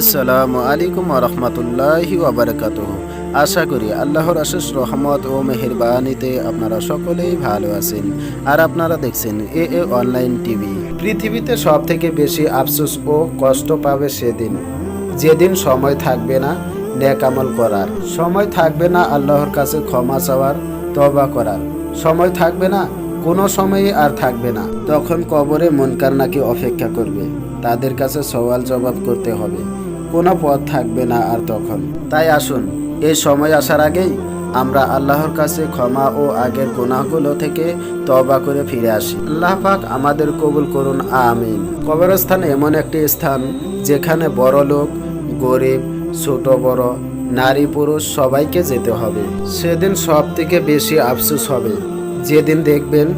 আসসালামু আলাইকুম রহমতুল্লাহি ওবরাকাত আশা করি আল্লাহর আশেষ, রহমত ও মেহেরবানিতে আপনারা সকলেই ভালো আছেন। আর আপনারা দেখছেন এ এ অনলাইন টিভি। পৃথিবীতে সব থেকে বেশি আফসোস ও কষ্ট পাবে সেদিন। যেদিন সময় থাকবে না নেক আমল করার। সময় থাকবে না আল্লাহর কাছে ক্ষমা চাওয়ার তবা করার। সময় থাকবে না কোনো সময়ই আর থাকবে না। তখন কবরে মনকার নাকি অপেক্ষা করবে। তাদের কাছে সওয়াল জবাব করতে হবে। কোনো পথ থাকবে না আর তখন। তাই আসুন, এই সময় আসার আগেই আমরা আল্লাহর কাছে ক্ষমা ও আগের গুনাহগুলো থেকে তবা করে ফিরে আসি। আল্লাহ পাক আমাদের কবুল করুন, আমিন। কবরস্থান এমন একটি স্থান যেখানে বড় লোক, গরিব, ছোট, বড়, নারী, পুরুষ সবাইকে যেতে হবে। সেদিন সব থেকে বেশি আফসোস হবে। যেদিন দেখবেন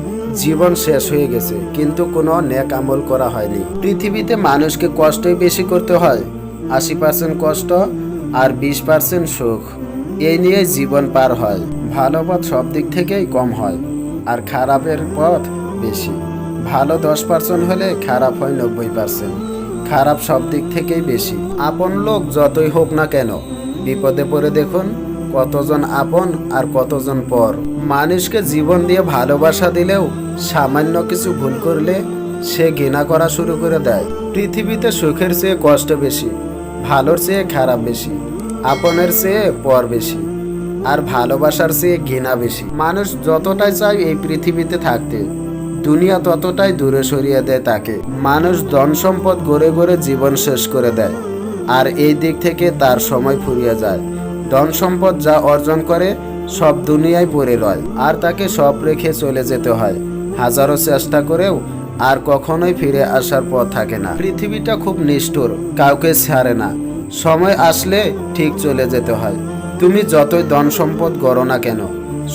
জীবন শেষ হয়ে গেছে, কিন্তু কোনো নেক আমল করা হয়নি। পৃথিবীতে মানুষকে কষ্টই বেশি করতে হয়, আশি পার্সেন্ট কষ্ট আর বিশ পার্সেন্ট সুখ। এই নিয়ে জীবন পার হয়। ভালো পথ সব দিক থেকেই কম হয়, আর খারাপের পথ বেশি। ভালো দশ পার্সেন্ট হলে খারাপ হয় নব্বই পার্সেন্ট। খারাপ সব দিক থেকেই বেশি। আপন লোক যতই হোক না কেন, বিপদে পড়ে দেখুন কতজন আপন আর কতজন পর। মানুষকে জীবন দিয়ে ভালোবাসা দিলেও সামান্য কিছু ভুল করলে সে ঘৃণা করা শুরু করে দেয়। পৃথিবীতে সুখের চেয়ে কষ্ট বেশি, ভালোর চেয়ে খারাপ বেশি, আপনের চেয়ে পর বেশি, আর ভালোবাসার চেয়ে ঘৃণা বেশি। মানুষ যতটাই চায় এই পৃথিবীতে থাকতে, দুনিয়া ততটাই দূরে সরিয়ে দেয় তাকে। মানুষ ধন সম্পদ গড়ে গড়ে জীবন শেষ করে দেয়, আর এই দিক থেকে তার সময় ফুরিয়ে যায়। ধন সম্পদ যা অর্জন করে সব দুনিয়ায় পড়ে রয়, আর তাকে সব রেখে চলে যেতে হয়। হাজারো চেষ্টা করেও আর কখনোই ফিরে আসার পথ থাকে না। পৃথিবীটা খুব নিষ্ঠুর, কাউকে ছাড়ে না। সময় আসলে ঠিক চলে যেতে হয়। তুমি যতই ধন সম্পদ গড়ো না কেন,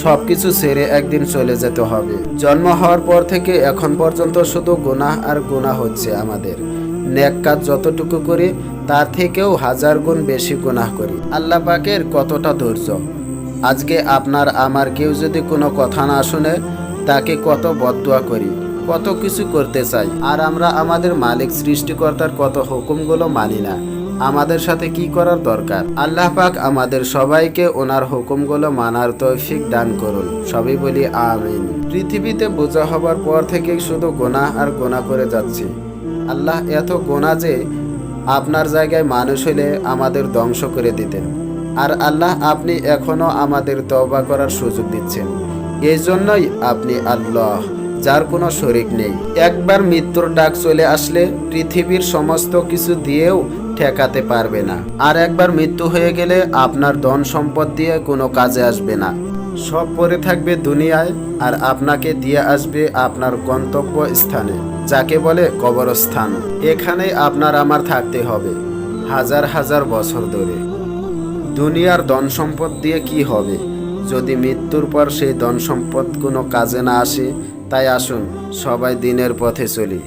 সবকিছু ছেড়ে একদিন চলে যেতে হবে। জন্ম হওয়ার পর থেকে এখন পর্যন্ত শুধু গুনাহ আর গুনাহ হচ্ছে আমাদের। নেক কাজ যতটুকু করি, তার থেকেও হাজার গুণ বেশি গুনাহ করি। আল্লাহ পাকের কতটা ধৈর্য। আজকে আপনার আমার কেউ যদি কোনো কথা না শুনে তাকে কত বদুয়া করি, কত কিছু করতে চাই। আর আমরা আমাদের মালিক, সৃষ্টিকর্তার কত হুকুমগুলো মানি না। আমাদের সাথে কি করার দরকার? আল্লাহ পাক আমাদের সবাইকে ওনার হুকুমগুলো মানার তৌফিক দান করুন। সবই বলি আমিন। পৃথিবীতে বোঝা হবার পর থেকেই শুধু গোনা আর গোনা করে যাচ্ছি। আল্লাহ এত গোনা যে আপনার জায়গায় মানুষ হলে আমাদের ধ্বংস করে দিতেন। আর আল্লাহ আপনি এখনও আমাদের তওবা করার সুযোগ দিচ্ছেন। এই জন্যই আপনি আল্লাহ, যার কোনো শরিক নেই। একবার মৃত্যুর ডাক চলে আসলে পৃথিবীর সমস্ত কিছু দিয়েও ঠেকাতে পারবে না। আর একবার মৃত্যু হয়ে গেলে আপনার ধন সম্পদ দিয়ে কোনো কাজে আসবে না। সব পরে থাকবে দুনিয়ায়, আর আপনাকে দিয়ে আসবে আপনার গন্তব্য স্থানে, যাকে বলে কবরস্থান। এখানেই আপনার আমার থাকতে হবে, হাজার হাজার বছর ধরে। দুনিয়ার ধন সম্পদ দিয়ে কি হবে? যদি মৃত্যুর পর সেই ধন সম্পদ কোনো কাজে না আসে, তাই আসুন, সবাই দিনের পথে চলি।